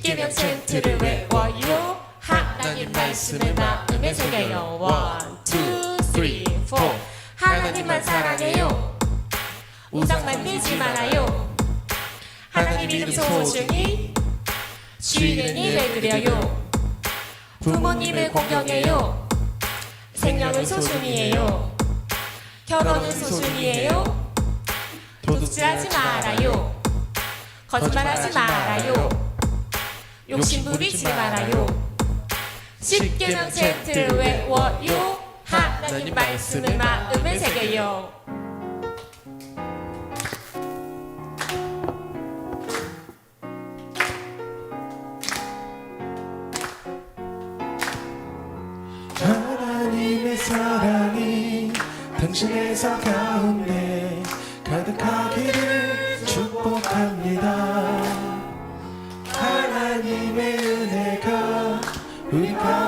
십계명 챈트를 외워요. 하나님 말씀을 마음에 새겨요. One, two, three, four. 하나님만 사랑해요. 우상 만들지 말아요. 하나님 이름 소중히 주인은 일을 그려요. 부모님을 공경해요. 생명을 소중히 해요. 결혼은 소중히 해요. 도둑질하지 말아요. 거짓말하지 말아요 욕심 부리지 말아요. 십계명 챈트를 외워요. 하나님 말씀을 마음에 새겨요. 하나님의 사랑이 당신의 삶 가운데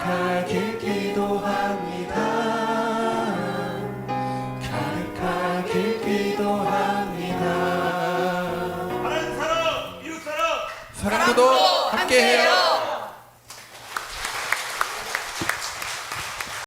가득하길 기도합니다. 가득하길 기도합니다. 하나님 사랑, 이웃 사랑. 사랑도 함께해요.